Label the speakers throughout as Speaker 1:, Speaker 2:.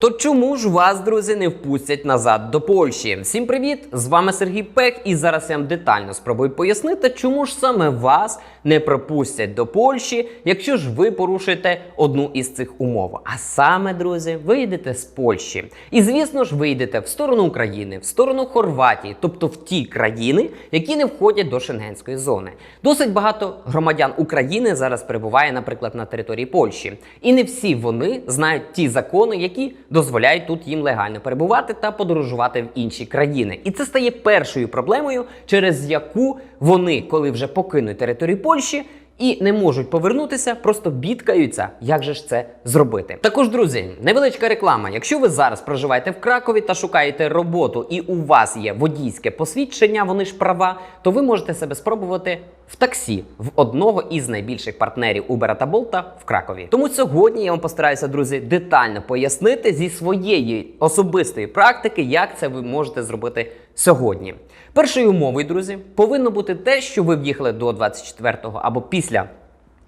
Speaker 1: То чому ж вас, друзі, не впустять назад до Польщі? Всім привіт! З вами Сергій Пек, і зараз я вам детально спробую пояснити, чому ж саме вас не пропустять до Польщі, якщо ж ви порушуєте одну із цих умов. А саме, друзі, ви йдете з Польщі. І звісно ж, ви йдете в сторону України, в сторону Хорватії, тобто в ті країни, які не входять до шенгенської зони. Досить багато громадян України зараз перебуває, наприклад, на території Польщі, і не всі вони знають ті закони, які дозволяють тут їм легально перебувати та подорожувати в інші країни. І це стає першою проблемою, через яку вони, коли вже покинуть територію Польщі. І не можуть повернутися, просто бідкаються, як же ж це зробити. Також, друзі, невеличка реклама. Якщо ви зараз проживаєте в Кракові та шукаєте роботу, і у вас є водійське посвідчення, вони ж права, то ви можете себе спробувати в таксі в одного із найбільших партнерів Uber та Bolt в Кракові. Тому сьогодні я вам постараюся, друзі, детально пояснити зі своєї особистої практики, як це ви можете зробити сьогодні. Першою умовою, друзі, повинно бути те, що ви в'їхали до 24-го або після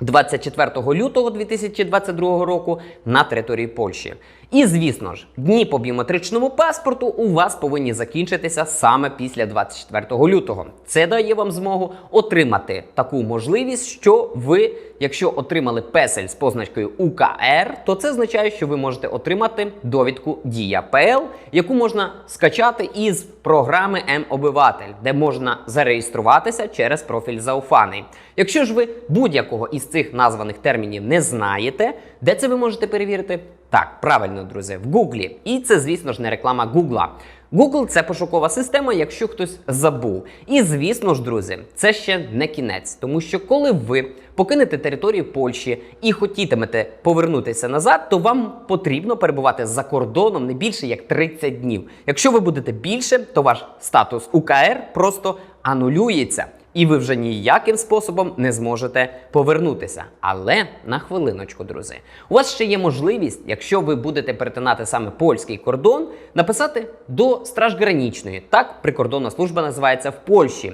Speaker 1: 24 лютого 2022 року на території Польщі. І звісно ж, дні по біометричному паспорту у вас повинні закінчитися саме після 24 лютого. Це дає вам змогу отримати таку можливість, що ви, якщо отримали песель з позначкою УКР, то це означає, що ви можете отримати довідку Дія ПЛ, яку можна скачати із програми М-Обиватель, де можна зареєструватися через профіль Зауфаний. Якщо ж ви будь-якого із цих названих термінів не знаєте, де це ви можете перевірити? Так, правильно, друзі, в Гуглі. І це, звісно ж, не реклама Гугла. Google – це пошукова система, якщо хтось забув. І звісно ж, друзі, це ще не кінець, тому що коли ви покинете територію Польщі і хотітимете повернутися назад, то вам потрібно перебувати за кордоном не більше як 30 днів. Якщо ви будете більше, то ваш статус УКР просто анулюється. І ви вже ніяким способом не зможете повернутися. Але на хвилиночку, друзі, у вас ще є можливість, якщо ви будете перетинати саме польський кордон, написати до стражгранічної. Так прикордонна служба називається в Польщі.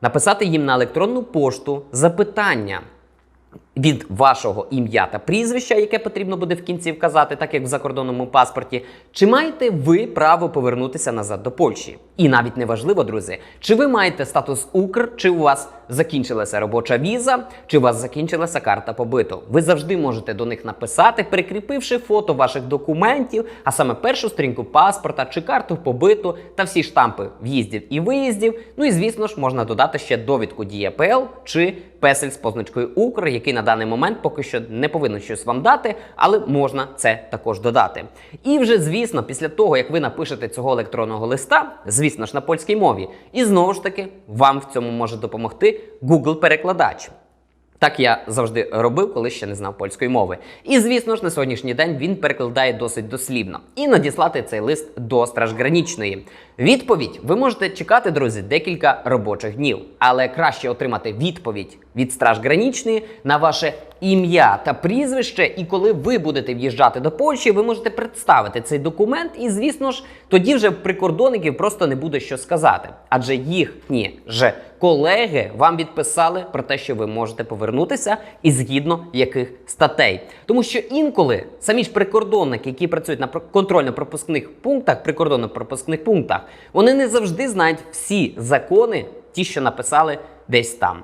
Speaker 1: Написати їм на електронну пошту запитання. Від вашого ім'я та прізвища, яке потрібно буде в кінці вказати, так як в закордонному паспорті, чи маєте ви право повернутися назад до Польщі? І навіть не важливо, друзі, чи ви маєте статус Укр, чи у вас закінчилася робоча віза, чи у вас закінчилася карта побиту. Ви завжди можете до них написати, прикріпивши фото ваших документів, а саме першу сторінку паспорта чи карту побиту та всі штампи в'їздів і виїздів. Ну і звісно ж можна додати ще довідку ДІЄПЛ чи песель з позначкою Укр, який на даний момент поки що не повинен щось вам дати, але можна це також додати. І вже, звісно, після того, як ви напишете цього електронного листа, звісно ж, на польській мові, і знову ж таки вам в цьому може допомогти Google-перекладач. Так я завжди робив, коли ще не знав польської мови. І звісно ж, на сьогоднішній день він перекладає досить дослівно і надіслати цей лист до стражгранічної. Відповідь ви можете чекати, друзі, декілька робочих днів, але краще отримати відповідь від стражгранічної на ваше ім'я та прізвище. І коли ви будете в'їжджати до Польщі, ви можете представити цей документ, і звісно ж, тоді вже прикордонників просто не буде що сказати, адже їхні ж колеги вам відписали про те, що ви можете повернутися, і згідно яких статей. Тому що інколи самі ж прикордонники, які працюють на контрольно-пропускних пунктах, прикордонно-пропускних пунктах, вони не завжди знають всі закони, ті, що написали десь там.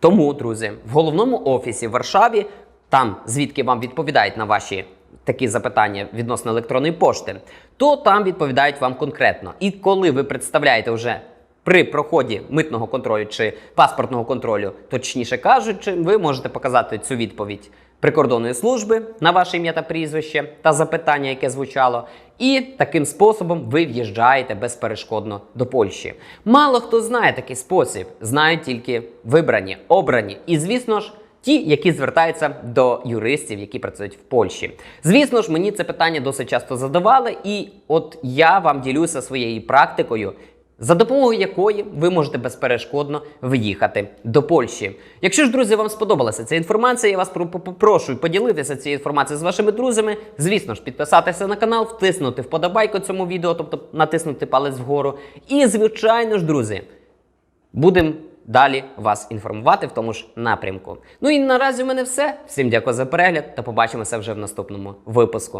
Speaker 1: Тому, друзі, в головному офісі в Варшаві, там звідки вам відповідають на ваші такі запитання відносно електронної пошти, то там відповідають вам конкретно. І коли ви представляєте вже при проході митного контролю чи паспортного контролю, точніше кажучи, ви можете показати цю відповідь прикордонної служби на ваше ім'я та прізвище та запитання, яке звучало. І таким способом ви в'їжджаєте безперешкодно до Польщі. Мало хто знає такий спосіб, знають тільки вибрані, обрані. І звісно ж. Ті, які звертаються до юристів, які працюють в Польщі. Звісно ж, мені це питання досить часто задавали, і от я вам ділюся своєю практикою, за допомогою якої ви можете безперешкодно виїхати до Польщі. Якщо ж, друзі, вам сподобалася ця інформація, я вас попрошу поділитися цією інформацією з вашими друзями. Звісно ж, підписатися на канал, втиснути вподобайку цьому відео, тобто натиснути палець вгору. І, звичайно ж, друзі, будемо далі вас інформувати в тому ж напрямку. Ну і наразі в мене все. Всім дякую за перегляд та побачимося вже в наступному випуску.